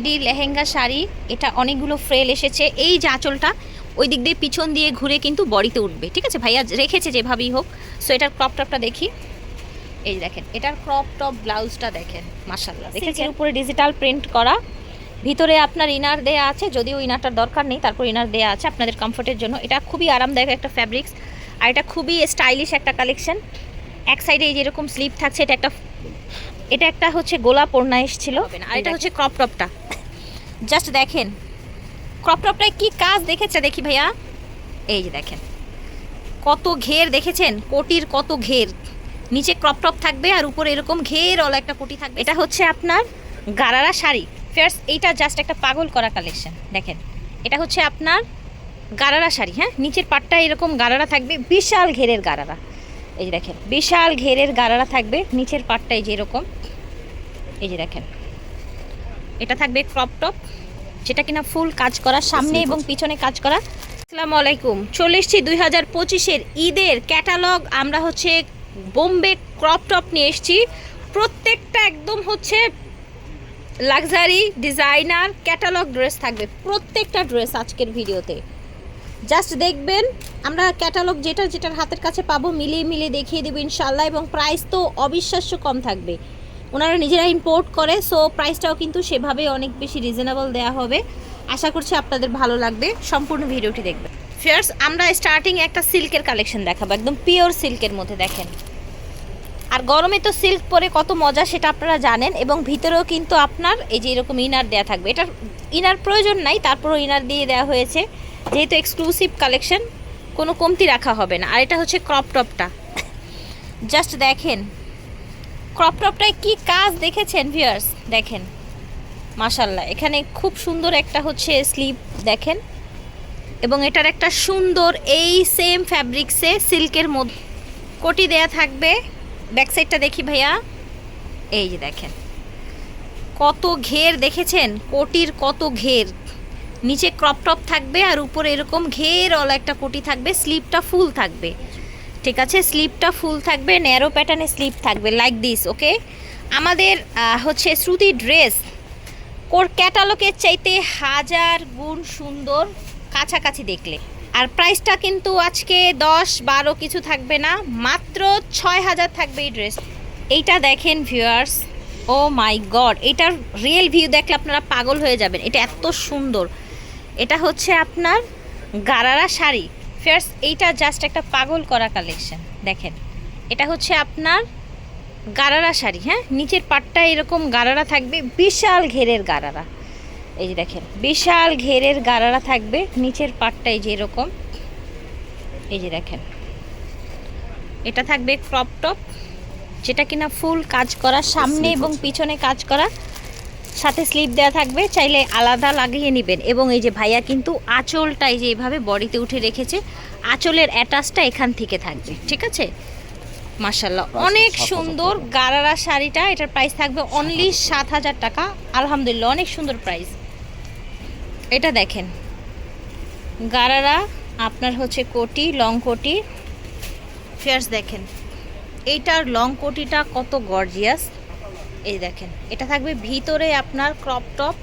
Ready lehenga sari এটা অনেকগুলো frail এসেছে। এই যে আঁচলটা ওই দিক দিয়ে পিছন দিয়ে ঘুরে কিন্তু বডিতে উঠবে ঠিক আছে? ভাইয়া রেখেছে যেভাবেই হোক। সো এটার ক্রপ টপটা দেখি। এই দেখেন এটার ক্রপ টপ ব্লাউজটা দেখেন মাসাল্লাহ দেখেছেন? উপরে ডিজিটাল প্রিন্ট করা। ভিতরে আপনার ইনার দেয়া আছে যদিও ইনারটার দরকার নেই তারপর ইনার দেয়া আছে আপনাদের কমফোর্টের জন্য। এটা খুবই আরামদায়ক একটা ফ্যাব্রিক্স আর এটা খুবই স্টাইলিশ একটা কালেকশন এক সাইডে এই যেরকম স্লিপ থাকছে এটা একটা এটা একটা হচ্ছে গোলাপ ওড়না এসেছিল। আর এটা হচ্ছে ক্রপ টপটা জাস্ট দেখেন। ক্রপ টপটায় কি কাজ দেখেছে দেখি ভাইয়া? এই যে দেখেন। কত ঘের দেখেছেন? কোটির কত ঘের। নিচে ক্রপ টপ থাকবে আর উপরে এরকম ঘের ওলা একটা কোটি থাকবে। এটা হচ্ছে আপনার গারারা শাড়ি। ফেয়ার্স এইটা জাস্ট একটা পাগল করা কালেকশন দেখেন। এটা হচ্ছে আপনার গারারা শাড়ি হ্যাঁ? নিচের পাটটা এরকম গারারা থাকবে বিশাল ঘেরের গারারা। এই যে দেখেন বিশাল ঘেরের গারারা থাকবে নিচের পাটটা এই যে এরকম। এই যে দেখেন। এটা থাকবে ক্রপ টপ যেটা কিনা ফুল কাজ করা সামনে এবং পিছনে কাজ করা। আসসালামু আলাইকুম। চলে এসছি দুই হাজার পঁচিশের ঈদের ক্যাটালগ আমরা হচ্ছে বোম্বে ক্রপ টপ নিয়ে এসেছি। প্রত্যেকটা একদম হচ্ছে লাক্সারি ডিজাইনার ক্যাটালগ ড্রেস থাকবে। প্রত্যেকটা ড্রেস আজকের ভিডিওতে। জাস্ট দেখবেন আমরা ক্যাটালগ যেটা যেটার হাতের কাছে পাবো মিলিয়ে মিলিয়ে দেখিয়ে দেবো ইনশাল্লাহ এবং প্রাইস তো অবিশ্বাস্য কম থাকবে। ওনারা নিজেরা ইম্পোর্ট করে সো প্রাইসটাও কিন্তু সেভাবে অনেক বেশি রিজনেবল দেওয়া হবে। আশা করছি আপনাদের ভালো লাগবে। সম্পূর্ণ ভিডিওটি দেখবেন। ফিয়ার্স আমরা স্টার্টিং একটা সিল্কের কালেকশন দেখাবো। একদম পিওর সিল্কের মধ্যে দেখেন। আর গরমে তো সিল্ক পরে কত মজা সেটা আপনারা জানেন, এবং ভিতরেও কিন্তু আপনার এই যে এরকম ইনার দেওয়া থাকবে। এটার ইনার প্রয়োজন নাই, তারপরও ইনার দিয়ে দেওয়া হয়েছে। যেহেতু এক্সক্লুসিভ কালেকশন কোনো কমতি রাখা হবে না। আর এটা হচ্ছে ক্রপ টপটা জাস্ট দেখেন। ক্রপ টপটায় কি কাজ দেখেছেন ভিউয়ার্স দেখেন। মাশাল্লাহ এখানে খুব সুন্দর একটা হচ্ছে স্লিপ দেখেন। এবং এটার একটা সুন্দর এই সেম ফ্যাব্রিক্সে সিল্কের মধ্যে কোটি দেয়া থাকবে। ব্যাক সাইডটা দেখি ভাইয়া। এই যে দেখেন। কত ঘের দেখেছেন? কোটির কত ঘের। নিচে ক্রপ টপ থাকবে আর উপরে এরকম ঘের ওলা একটা কোটি থাকবে স্লিপটা ফুল থাকবে। ঠিক আছে? স্লিপটা ফুল থাকবে ন্যারো প্যাটার্নে স্লিপ থাকবে লাইক দিস ওকে আমাদের হচ্ছে শ্রুতি ড্রেস। কোর ক্যাটালগের চাইতে হাজার গুণ সুন্দর কাছাকাছি দেখলে। আর প্রাইসটা কিন্তু আজকে দশ, বারো কিছু থাকবে না, মাত্র ছয় হাজার থাকবে এই ড্রেস এইটা দেখেন ভিউয়ার্স ও মাই গড এটার রিয়েল ভিউ দেখলে আপনারা পাগল হয়ে যাবেন। এটা এত সুন্দর। এটা হচ্ছে আপনার গারারা শাড়ি। ফিয়ার্স এইটা জাস্ট একটা পাগল করা কালেকশন দেখেন এটা হচ্ছে আপনার গারারা শাড়ি হ্যাঁ? নিচের পাটটা এরকম গারারা থাকবে বিশাল ঘেরের গারারা। এই যে দেখেন বিশাল ঘেরের গারারা থাকবে নিচের পাটটা এই যে এরকম। এই যে দেখেন এটা থাকবে ক্রপ টপ যেটা কিনা ফুল কাজ করা সামনে এবং পিছনে কাজ করা। সাথে স্লিপ দেওয়া থাকবে চাইলে আলাদা লাগিয়ে নেবেন। এবং এই যে ভাইয়া কিন্তু আঁচলটা এই যে এইভাবে বডিতে উঠে রেখেছে আঁচলের অ্যাটাচটা এখান থেকে থাকবে ঠিক আছে? মার্শাল্লাহ অনেক সুন্দর গারারা শাড়িটা এটার প্রাইস থাকবে অনলি সাত হাজার টাকা। আলহামদুলিল্লাহ অনেক সুন্দর প্রাইস এটা দেখেন গারারা আপনার হচ্ছে কোটি লং কোটি। ফেয়ার্স দেখেন এইটার লং কোটিটা কত গর্জিয়াস এই দেখেন এটা থাকবে ভিতরে আপনার ক্রপ টপ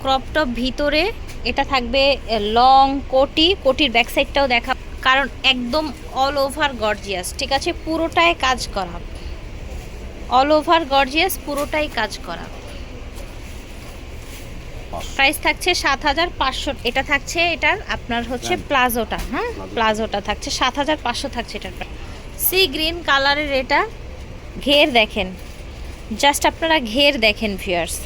ক্রপ টপ ভিতরে এটা থাকবে লং কোটি কোটির ব্যাক সাইডটাও দেখা কারণ একদম অল ওভার গর্জিয়াস ঠিক আছে? পুরোটাই কাজ করা। অল ওভার গর্জিয়াস পুরোটাই কাজ করা। প্রাইস থাকছে সাত হাজার পাঁচশো এটা থাকছে এটার আপনার হচ্ছে প্লাজোটা হ্যাঁ? প্লাজোটা থাকছে সাত হাজার পাঁচশো থাকছে এটার সি গ্রিন কালারের এটা ঘের দেখেন। জাস্ট আপনারা ঘের দেখেন ভিউয়ার্স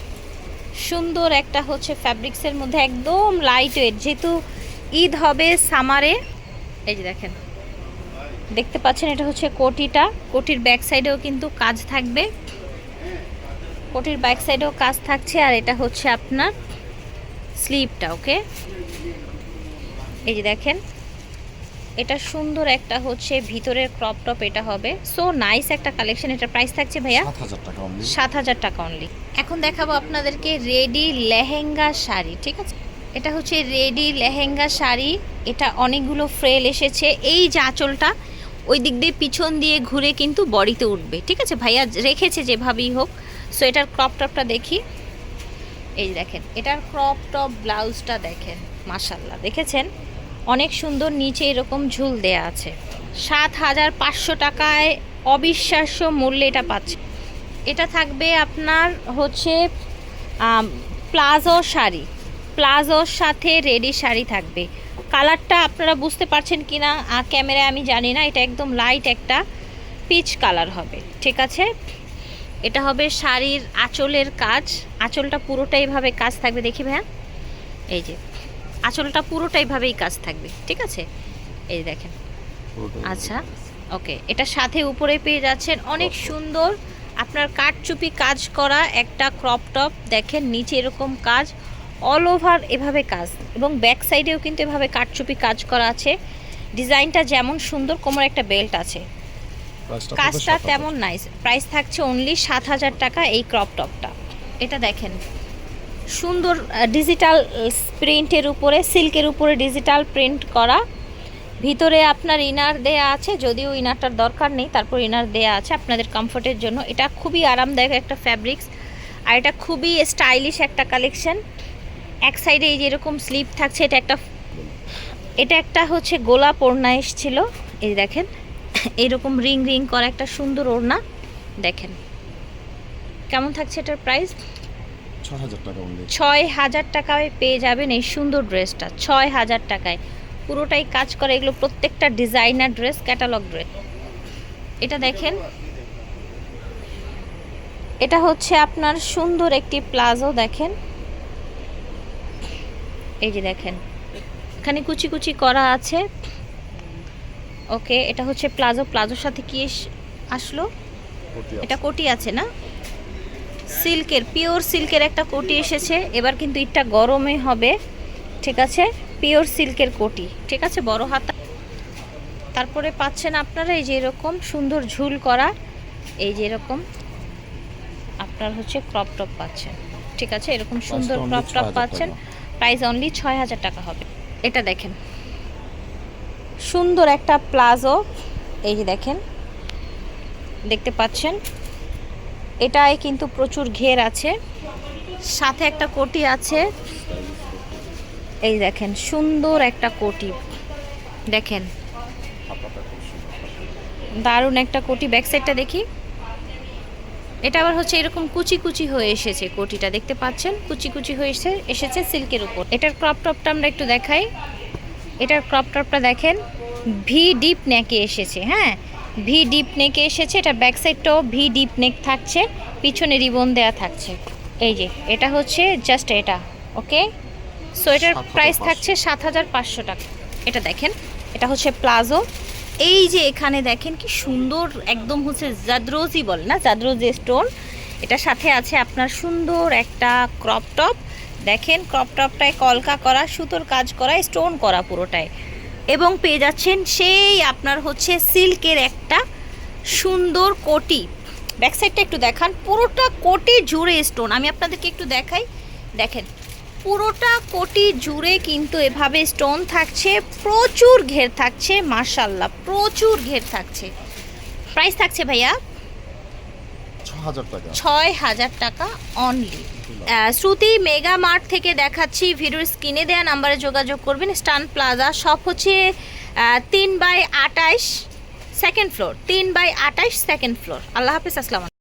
সুন্দর একটা হচ্ছে ফ্যাব্রিক্সের মধ্যে একদম লাইট ওয়েট যেহেতু ঈদ হবে সামারে এই যে দেখেন। দেখতে পাচ্ছেন, এটা হচ্ছে কোটিটা। কোটির ব্যাক সাইডেও কিন্তু কাজ থাকবে। কোটির ব্যাক সাইডেও কাজ থাকছে, আর এটা হচ্ছে আপনার স্লিপটা ওকে এই যে দেখেন। এটা সুন্দর একটা হচ্ছে ভিতরের ক্রপ টপ এটা হবে। সো নাইস একটা কালেকশন এটা প্রাইস থাকছে ভাইয়া সাত হাজার টাকা অনলি এখন দেখাবো আপনাদেরকে রেডি লেহেঙ্গা শাড়ি ঠিক আছে? এটা হচ্ছে রেডি লেহেঙ্গা শাড়ি এটা অনেকগুলো ফ্রেল এসেছে। এই যে আঁচলটা ওই দিক দিয়ে পিছন দিয়ে ঘুরে কিন্তু বডিতে উঠবে ঠিক আছে ভাইয়া? রেখেছে যেভাবেই হোক। সো এটার ক্রপ টপটা দেখি। এই দেখেন এটার ক্রপ টপ ব্লাউজটা দেখেন মাসাল্লাহ দেখেছেন? অনেক সুন্দর নিচে এরকম ঝুল দেয়া আছে। সাত হাজার পাঁচশো টাকায় অবিশ্বাস্য মূল্যে এটা পাচ্ছে। এটা থাকবে আপনার হচ্ছে প্লাজো শাড়ি। প্লাজোর সাথে রেডি শাড়ি থাকবে। কালারটা আপনারা বুঝতে পারছেন কি না ক্যামেরায় আমি জানি না, এটা একদম লাইট একটা পিচ কালার হবে, ঠিক আছে? এটা হবে শাড়ির আঁচলের কাজ। আঁচলটা পুরোটা ভাবে কাজ থাকবে, দেখি ভাইয়া। এই যে আঁচলটা পুরোটাই ভাবেই কাজ থাকবে ঠিক আছে? এই দেখেন। আচ্ছা ওকে এটা সাথে উপরে পেয়ে যাচ্ছেন। অনেক সুন্দর আপনার কাঠচুপি কাজ করা একটা ক্রপ টপ দেখেন নিচে এরকম কাজ অল ওভার এভাবে কাজ। এবং ব্যাক সাইডেও কিন্তু এভাবে কাঠচুপি কাজ করা আছে। ডিজাইনটা যেমন সুন্দর কোমর একটা বেল্ট আছে। কাজটা তেমন নাইস প্রাইস থাকছে অনলি সাত হাজার টাকা এই ক্রপ টপটা এটা দেখেন সুন্দর ডিজিটাল প্রিন্টের উপরে সিল্কের উপরে ডিজিটাল প্রিন্ট করা। ভিতরে আপনার ইনার দেয়া আছে, যদিও ইনারটার দরকার নেই, তারপর ইনার দেয়া আছে আপনাদের কমফোর্টের জন্য। এটা খুবই আরামদায়ক একটা ফ্যাব্রিক্স আর এটা খুবই স্টাইলিশ একটা কালেকশন এক সাইডে এই যে এরকম স্লিপ থাকছে, এটা একটা এটা একটা হচ্ছে গোলাপ ওড়না এসছিল। এই দেখেন, এরকম রিং রিং করা একটা সুন্দর ওড়না। দেখেন, কেমন থাকছে এটার প্রাইস ছ হাজার টাকা অনলি ছয় হাজার টাকায় পেয়ে যাবেন এই সুন্দর ড্রেসটা ছয় হাজার টাকায়। পুরোটাই কাজ করে এগুলো প্রত্যেকটা ডিজাইনার ড্রেস ক্যাটালগ ড্রেস। এটা দেখেন। এটা হচ্ছে আপনার সুন্দর একটি প্লাজো দেখেন। এই যে দেখেন। এখানে কুচি কুচি করা আছে। ওকে এটা হচ্ছে প্লাজো। প্লাজোর সাথে কি আসলো? এটা কোটি আছে না? সিল্কের পিওর সিল্কের একটা কোটি এসেছে। এবার কিন্তু ইটটা গরমে হবে ঠিক আছে? পিওর সিল্কের কোটি ঠিক আছে? বড় হাতা। তারপরে পাচ্ছেন আপনারা এই যে এরকম সুন্দর ঝুল করা এই যে এরকম আপনার হচ্ছে ক্রপ টপ পাচ্ছেন ঠিক আছে? এরকম সুন্দর ক্রপ টপ পাচ্ছেন প্রাইস অনলি ছয় হাজার টাকা হবে। এটা দেখেন সুন্দর একটা প্লাজো এই যে দেখেন দেখতে পাচ্ছেন? এটায় কিন্তু প্রচুর ঘের আছে। সাথে একটা কোটি আছে। এই দেখেন, সুন্দর একটা কোটি। দেখেন। দারুণ একটা কোটি। ব্যাক সাইডটা দেখি। এটা আবার হচ্ছে এরকম কুচি কুচি হয়ে এসেছে কোটিটা। দেখতে পাচ্ছেন? কুচি কুচি হয়ে এসে, এসেছে সিল্কের উপর। এটার ক্রপ টপটা আমরা একটু দেখাই। এটার ক্রপ টপটা দেখেন। ভি ডিপ নেকে এসেছে হ্যাঁ? ভি ডিপ নেকে এসেছে এটা ব্যাক সাইডটাও ভি ডিপ নেক থাকছে পিছনে রিবন দেয়া থাকছে। এই যে এটা হচ্ছে জাস্ট এটা ওকে সো এটার প্রাইস থাকছে সাত হাজার পাঁচশো টাকা। এটা দেখেন এটা হচ্ছে প্লাজো এই যে এখানে দেখেন কি সুন্দর একদম হচ্ছে জাদ্রোজি বলে না জাদ্রোজি স্টোন এটার সাথে আছে আপনার সুন্দর একটা ক্রপ টপ দেখেন ক্রপ টপটায় কলকা করা সুতোর কাজ করা স্টোন করা পুরোটায় এবং পেয়ে যাচ্ছেন সেই আপনার হচ্ছে সিল্কের একটা সুন্দর কোটি। ব্যাকসাইডটা একটু দেখান। পুরোটা কোটি জুড়ে স্টোন আমি আপনাদেরকে একটু দেখাই। দেখেন, পুরোটা কোটি জুড়ে কিন্তু এভাবে স্টোন থাকছে। প্রচুর ঘের থাকছে মার্শাল্লাহ প্রচুর ঘের থাকছে। প্রাইস থাকছে ভাইয়া ছয় হাজার টাকা অনলি শ্রুতি মেগা মার্ট থেকে দেখাচ্ছি ভিডিওর স্ক্রিনে দেওয়া নাম্বারে যোগাযোগ করবেন। স্টান প্লাজা সব হচ্ছে তিন বাই আটাইশ সেকেন্ড ফ্লোর তিন বাই আটাইশ সেকেন্ড ফ্লোর আল্লাহ হাফিজ, আসসালাম